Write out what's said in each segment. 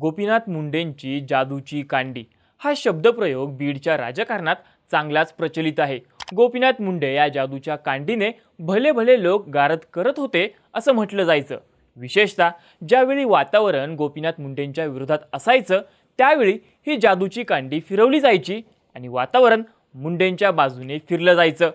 गोपीनाथ मुंडेंची जादूची कांडी. हा शब्दप्रयोग बीडच्या राजकारणात चांगलाच प्रचलित आहे. गोपीनाथ मुंडे या जादूच्या कांडीने भले भले लोक गारद करत होते असं म्हटलं जायचं. विशेषतः ज्यावेळी वातावरण गोपीनाथ मुंडेंच्या विरोधात असायचं त्यावेळी ही जादूची कांडी फिरवली जायची आणि वातावरण मुंडेंच्या बाजूने फिरलं जायचं.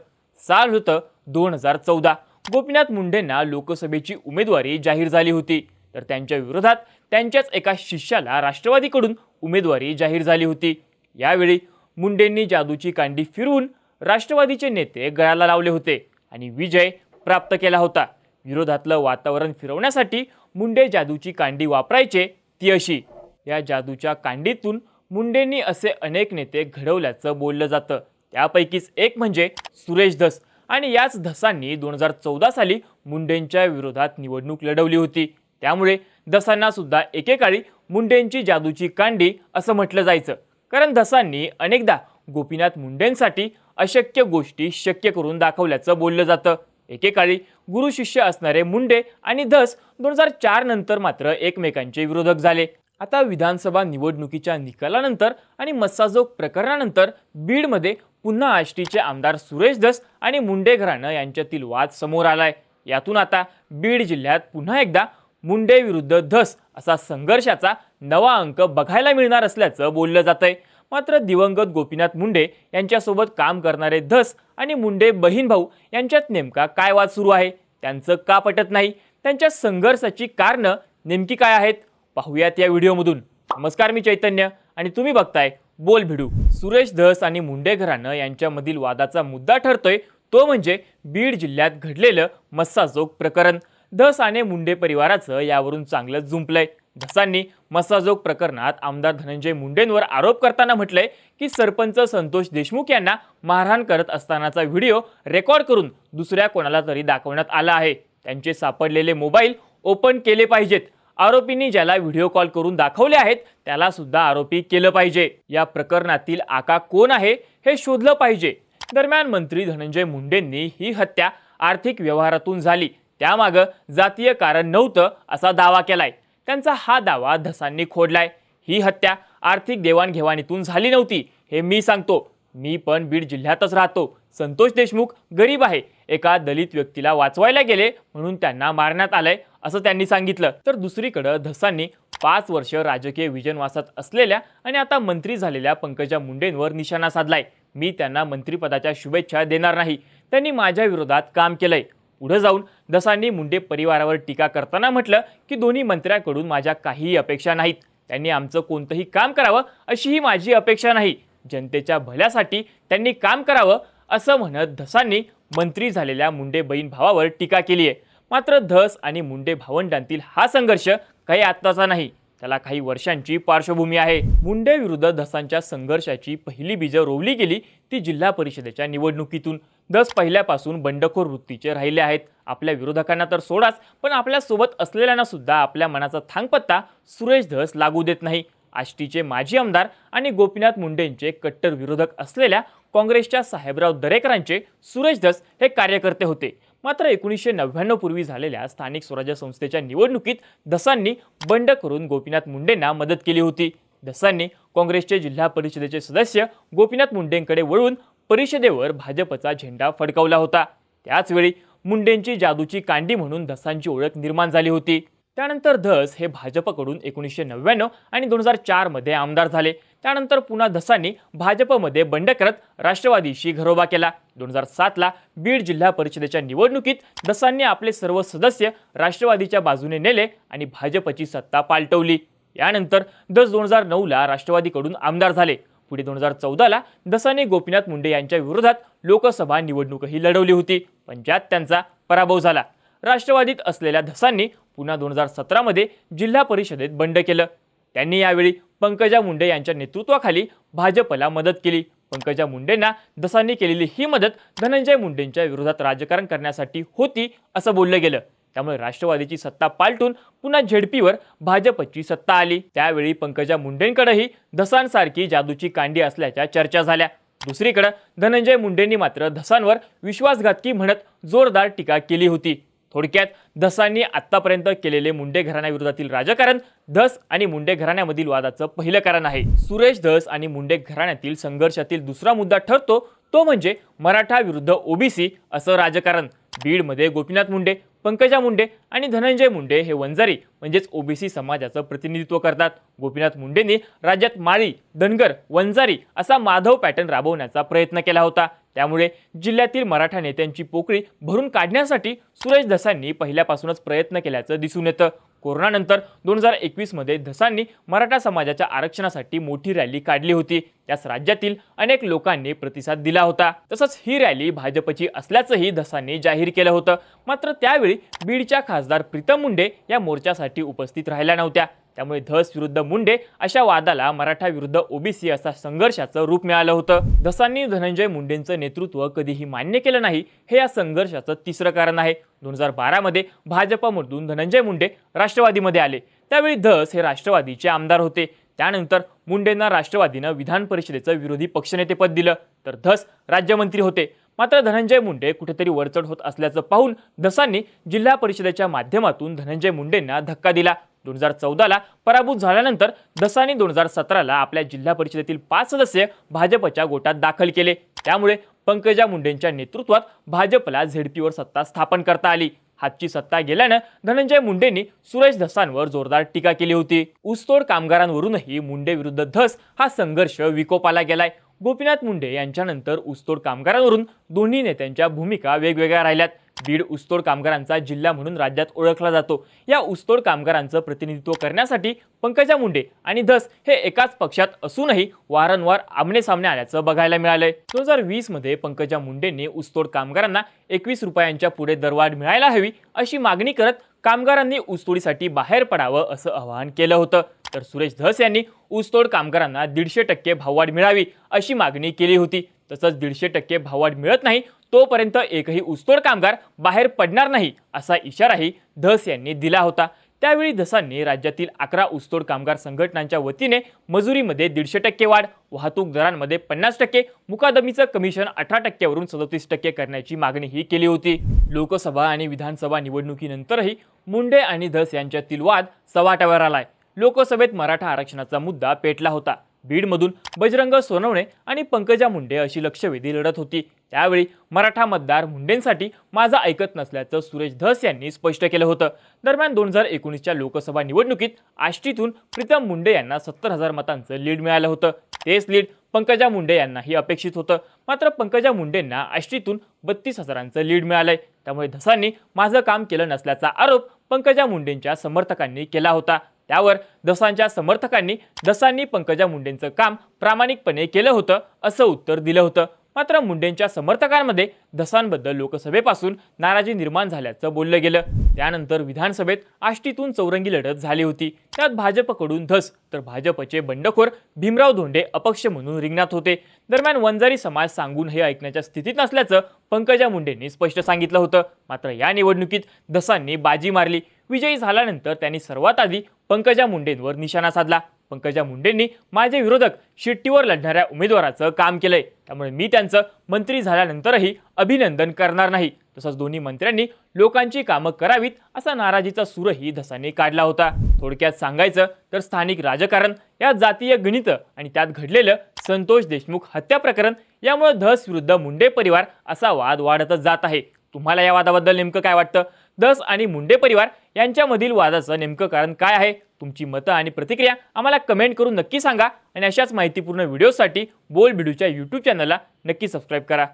साल होतं दोन हजार चौदा. गोपीनाथ मुंडेंना लोकसभेची उमेदवारी जाहीर झाली होती. तर त्यांच्या विरोधात त्यांच्याच एका शिष्याला राष्ट्रवादीकडून उमेदवारी जाहीर झाली होती. यावेळी मुंडेंनी जादूची कांडी फिरवून राष्ट्रवादीचे नेते गळाला लावले होते आणि विजय प्राप्त केला होता. विरोधातलं वातावरण फिरवण्यासाठी मुंडे जादूची कांडी वापरायचे ती अशी या जादूच्या कांडीतून मुंडेंनी असे अनेक नेते घडवल्याचं बोललं जातं. त्यापैकीच एक म्हणजे सुरेश धस आणि याच धसांनी दोन हजार चौदा साली मुंडेंच्या विरोधात निवडणूक लढवली होती. त्यामुळे दसांना सुद्धा एकेकाळी मुंडेंची जादूची कांडी असं म्हटलं जायचं. कारण दसांनी अनेकदा गोपीनाथ मुंडेंसाठी अशक्य गोष्टी शक्य करून दाखवल्याचं बोललं जातं. एकेकाळी गुरु शिष्य असणारे मुंडे आणि धस दोन हजार चार नंतर मात्र एकमेकांचे विरोधक झाले. आता विधानसभा निवडणुकीच्या निकालानंतर आणि मस्साजोग प्रकरणानंतर बीडमध्ये पुन्हा आष्टीचे आमदार सुरेश धस आणि मुंडे घराणं यांच्यातील वाद समोर आलाय. यातून आता बीड जिल्ह्यात पुन्हा एकदा मुंडे विरुद्ध धस असा संघर्षाचा नवा अंक बघायला मिळणार असल्याचं बोललं जातंय. मात्र दिवंगत गोपीनाथ मुंडे यांच्यासोबत काम करणारे धस आणि मुंडे बहीण भाऊ यांच्यात नेमका काय वाद सुरू आहे? त्यांचं का पटत नाही? त्यांच्या संघर्षाची कारणं नेमकी काय आहेत? पाहूयात या व्हिडिओमधून. नमस्कार मी चैतन्य आणि तुम्ही बघताय बोल भिडू. सुरेश धस आणि मुंडे घराणं यांच्यामधील वादाचा मुद्दा ठरतोय. तो म्हणजे बीड जिल्ह्यात घडलेलं मस्साजोग प्रकरण. धस आणि मुंडे परिवाराचं यावरून चांगलंच जुंपलंय. धसांनी मसाजोग प्रकरणात आमदार धनंजय मुंडेंवर आरोप करताना म्हटलंय की सरपंच संतोष देशमुख यांना मारहाण करत असतानाचा व्हिडिओ रेकॉर्ड करून दुसऱ्या कोणाला तरी दाखवण्यात आला आहे. त्यांचे सापडलेले मोबाईल ओपन केले पाहिजेत. आरोपींनी ज्याला व्हिडिओ कॉल करून दाखवले आहेत त्याला सुद्धा आरोपी केलं पाहिजे. या प्रकरणातील आका कोण आहे हे शोधलं पाहिजे. दरम्यान मंत्री धनंजय मुंडेंनी ही हत्या आर्थिक व्यवहारातून झाली. त्यामागं जातीय कारण नव्हतं असा दावा केलाय. त्यांचा हा दावा धसांनी खोडलाय. ही हत्या आर्थिक देवाणघेवाणीतून झाली नव्हती हे मी सांगतो. मी पण बीड जिल्ह्यातच राहतो. संतोष देशमुख गरीब आहे. एका दलित व्यक्तीला वाचवायला गेले म्हणून त्यांना मारण्यात आलंय असं त्यांनी सांगितलं. तर दुसरीकडं धसांनी पाच वर्ष राजकीय विजनवासात असलेल्या आणि आता मंत्री झालेल्या पंकजा मुंडेंवर निशाणा साधलाय. मी त्यांना मंत्रिपदाच्या शुभेच्छा देणार नाही. त्यांनी माझ्या विरोधात काम केलंय. पुढे जाऊन दसांनी मुंडे परिवारावर टीका करताना म्हटलं की दोन्ही मंत्र्याकडून माझ्या काहीही अपेक्षा नाहीत. त्यांनी आमचं कोणतंही काम करावं अशीही माझी अपेक्षा नाही. जनतेच्या भल्यासाठी त्यांनी काम करावं असं म्हणत धसांनी मंत्री झालेल्या मुंडे बहीण भावावर टीका केली आहे मात्र धस आणि मुंडे भावंडांतील हा संघर्ष काही आत्ताचा नाही. त्याला काही वर्षांची पार्श्वभूमी आहे. मुंडे विरुद्ध धसांच्या संघर्षाची पहिली बीजं रोवली गेली ती जिल्हा परिषदेच्या निवडणुकीतून. दस पहिल्यापासून बंडखोर वृत्तीचे राहिले आहेत. आपल्या विरोधकांना तर सोडाच पण आपल्यासोबत असलेल्यांना सुद्धा आपल्या मनाचा थांगपत्ता सुरेश धस लागू देत नाही. आष्टीचे माजी आमदार आणि गोपीनाथ मुंडेंचे कट्टर विरोधक असलेल्या काँग्रेसच्या साहेबराव दरेकरांचे सुरेश धस हे कार्यकर्ते होते. मात्र एकोणीसशे नव्याण्णव पूर्वी झालेल्या स्थानिक स्वराज्य संस्थेच्या निवडणुकीत धसांनी बंड करून गोपीनाथ मुंडेंना मदत केली होती. धसांनी काँग्रेसचे जिल्हा परिषदेचे सदस्य गोपीनाथ मुंडेंकडे वळून परिषदेवर भाजपचा झेंडा फडकावला होता. त्याचवेळी मुंडेंची जादूची कांडी म्हणून धसांची ओळख निर्माण झाली होती. त्यानंतर धस हे भाजपकडून एकोणीसशे नव्याण्णव आणि दोन हजार चारमध्ये आमदार झाले. त्यानंतर पुन्हा धसांनी भाजपमध्ये बंड करत राष्ट्रवादीशी घरोबा केला. दोन हजार सातला बीड जिल्हा परिषदेच्या निवडणुकीत धसांनी आपले सर्व सदस्य राष्ट्रवादीच्या बाजूने नेले आणि भाजपची सत्ता पालटवली. यानंतर दस दोन हजार नऊला राष्ट्रवादीकडून आमदार झाले. पुढे दोन हजार चौदाला दसाने गोपीनाथ मुंडे यांच्या विरोधात लोकसभा निवडणूकही लढवली होती. पण ज्यात त्यांचा पराभव झाला. राष्ट्रवादीत असलेल्या धसांनी पुन्हा दोन हजार सतरामध्ये जिल्हा परिषदेत बंड केलं. त्यांनी यावेळी पंकजा मुंडे यांच्या नेतृत्वाखाली भाजपला मदत केली. पंकजा मुंडेंना दसांनी केलेली ही मदत धनंजय मुंडेंच्या विरोधात राजकारण करण्यासाठी होती असं बोललं गेलं. त्यामुळे राष्ट्रवादीची सत्ता पालटून पुन्हा झेडपीवर भाजपची सत्ता आली. त्यावेळी पंकजा मुंडेंकडेही धसांसारखी जादूची कांडी असल्याच्या चर्चा झाल्या. दुसरीकडे धनंजय मुंडेंनी मात्र धसांवर विश्वासघातकी म्हणत जोरदार टीका केली होती. थोडक्यात धसांनी आतापर्यंत केलेले मुंडे घराण्याविरोधातील राजकारण धस आणि मुंडे घराण्यामधील वादाचं पहिलं कारण आहे. सुरेश धस आणि मुंडे घराण्यातील संघर्षातील दुसरा मुद्दा ठरतो तो म्हणजे मराठा विरुद्ध ओबीसी असं राजकारण. बीडमध्ये गोपीनाथ मुंडे पंकजा मुंडे आणि धनंजय मुंडे हे वंजारी म्हणजेच ओबीसी समाजाचं प्रतिनिधित्व करतात. गोपीनाथ मुंडेंनी राज्यात माळी धनगर वंजारी असा माधव पॅटर्न राबवण्याचा प्रयत्न केला होता. त्यामुळे जिल्ह्यातील मराठा नेत्यांची पोकळी भरून काढण्यासाठी सुरेश धसांनी पहिल्यापासूनच प्रयत्न केल्याचं दिसून येतं. कोरोनानंतर दोन हजार एकवीसमध्ये धसांनी मराठा समाजाच्या आरक्षणासाठी मोठी रॅली काढली होती. त्यास राज्यातील अनेक लोकांनी प्रतिसाद दिला होता. तसंच ही रॅली भाजपची असल्याचंही धसांनी जाहीर केलं होतं. मात्र त्यावेळी बीडच्या खासदार प्रीतम मुंडे या मोर्चासाठी उपस्थित राहिल्या नव्हत्या. त्यामुळे धस विरुद्ध मुंडे अशा वादाला मराठा विरुद्ध ओबीसी असा संघर्षाचं रूप मिळालं होतं. धसांनी धनंजय मुंडेंचं नेतृत्व कधीही मान्य केलं नाही. हे या संघर्षाचं तिसरं कारण आहे. दोन हजार बारामध्ये भाजपामधून धनंजय मुंडे राष्ट्रवादीमध्ये आले. त्यावेळी धस हे राष्ट्रवादीचे आमदार होते. त्यानंतर मुंडेंना राष्ट्रवादीनं विधान परिषदेचं विरोधी पक्षनेतेपद दिलं. तर धस राज्यमंत्री होते. मात्र धनंजय मुंडे कुठेतरी वरचढ होत असल्याचं पाहून धसांनी जिल्हा परिषदेच्या माध्यमातून धनंजय मुंडेंना धक्का दिला. दोन हजार चौदाला पराभूत झाल्यानंतर दसानी दोन हजार सतराला आपल्या जिल्हा परिषदेतील पाच सदस्य भाजपच्या गोटात दाखल केले. त्यामुळे पंकजा मुंडेंच्या नेतृत्वात भाजपला झेडपीवर सत्ता स्थापन करता आली. हातची सत्ता गेल्यानं धनंजय मुंडेंनी सुरेश धसांवर जोरदार टीका केली होती. ऊसतोड कामगारांवरूनही मुंडे विरुद्ध धस हा संघर्ष विकोपाला गेलाय. गोपीनाथ मुंडे यांच्यानंतर ऊसतोड कामगारांवरून दोन्ही नेत्यांच्या भूमिका वेगवेगळ्या राहिल्यात. बीड ऊसतोड कामगारांचा जिल्हा म्हणून राज्यात ओळखला जातो. या ऊसतोड कामगारांचं प्रतिनिधित्व करण्यासाठी पंकजा मुंडे आणि धस हे एकाच पक्षात असूनही वारंवार आमने सामने आल्याचं बघायला मिळालंय. दोन हजार वीसमध्ये पंकजा मुंडेंनी ऊसतोड कामगारांना एकवीस रुपयांच्या पुढे दरवाढ मिळायला हवी अशी मागणी करत कामगारांनी ऊसतोडीसाठी बाहेर पडावं असं आवाहन केलं होतं. तर सुरेश धस यांनी ऊसतोड कामगारांना दीडशे टक्के भाववाढ मिळावी अशी मागणी केली होती. तसंच दीडशे टक्के भाववाढ मिळत नाही तोपर्यंत एकही ऊसतोड कामगार बाहेर पडणार नाही असा इशाराही धस यांनी दिला होता. त्यावेळी धसांनी राज्यातील अकरा ऊसतोड कामगार संघटनांच्या वतीने मजुरीमध्ये दीडशे टक्के वाढ वाहतूक दरांमध्ये पन्नास टक्के मुकादमीचं कमिशन अठरा टक्क्यावरून सदतीस टक्के करण्याची मागणीही केली होती. लोकसभा आणि विधानसभा निवडणुकीनंतरही मुंडे आणि धस यांच्यातील वाद सवाटावर आलाय. लोकसभेत मराठा आरक्षणाचा मुद्दा पेटला होता. बीडमधून बजरंग सोनवणे आणि पंकजा मुंडे अशी लक्षवेधी लढत होती. त्यावेळी मराठा मतदार मुंडेंसाठी माझं ऐकत नसल्याचं सुरेश धस यांनी स्पष्ट केलं होतं. दरम्यान दोन हजार एकोणीसच्या लोकसभा निवडणुकीत आष्टीतून प्रीतम मुंडे यांना सत्तर हजार मतांचं लीड मिळालं होतं. तेच लीड पंकजा मुंडे यांनाही अपेक्षित होतं. मात्र पंकजा मुंडेंना आष्टीतून बत्तीस हजारांचं लीड मिळालंय. त्यामुळे धसांनी माझं काम केलं नसल्याचा आरोप पंकजा मुंडेंच्या समर्थकांनी केला होता. त्यावर दसांच्या समर्थकांनी दसांनी पंकजा मुंडेंचं काम प्रामाणिकपणे केलं होतं असं उत्तर दिलं होतं. मात्र मुंडेंच्या समर्थकांमध्ये धसांबद्दल लोकसभेपासून नाराजी निर्माण झाल्याचं बोललं गेलं. त्यानंतर विधानसभेत आष्टीतून चौरंगी लढत झाली होती. त्यात भाजपकडून धस तर भाजपचे बंडखोर भीमराव धोंडे अपक्ष म्हणून रिंगणात होते. दरम्यान वंजारी समाज सांगून हे ऐकण्याच्या स्थितीत नसल्याचं पंकजा मुंडेंनी स्पष्ट सांगितलं होतं. मात्र या निवडणुकीत धसांनी बाजी मारली. विजयी झाल्यानंतर त्यांनी सर्वात आधी पंकजा मुंडेंवर निशाणा साधला. पंकजा मुंडेंनी माझे विरोधक शिट्टीवर लढणाऱ्या उमेदवाराचं काम केलंय. त्यामुळे मी त्यांचं मंत्री झाल्यानंतरही अभिनंदन करणार नाही. तसंच दोन्ही मंत्र्यांनी लोकांची कामं करावीत असा नाराजीचा सूरही धसाने काढला होता. थोडक्यात सांगायचं तर स्थानिक राजकारण या जातीय गणित आणि त्यात घडलेलं संतोष देशमुख हत्या प्रकरण यामुळे धस विरुद्ध मुंडे परिवार असा वाद वाढतच जात आहे. तुम्हाला या वादाबद्दल नेमकं काय वाटतं? दस आणि मुंडे परिवार यांच्यामधील वादाचं नेमकं कारण काय आहे? तुमची मतं आणि प्रतिक्रिया आम्हाला कमेंट करून नक्की सांगा आणि अशाच माहितीपूर्ण व्हिडिओसाठी बोल बिडूच्या यूट्यूब चॅनलला नक्की सबस्क्राईब करा.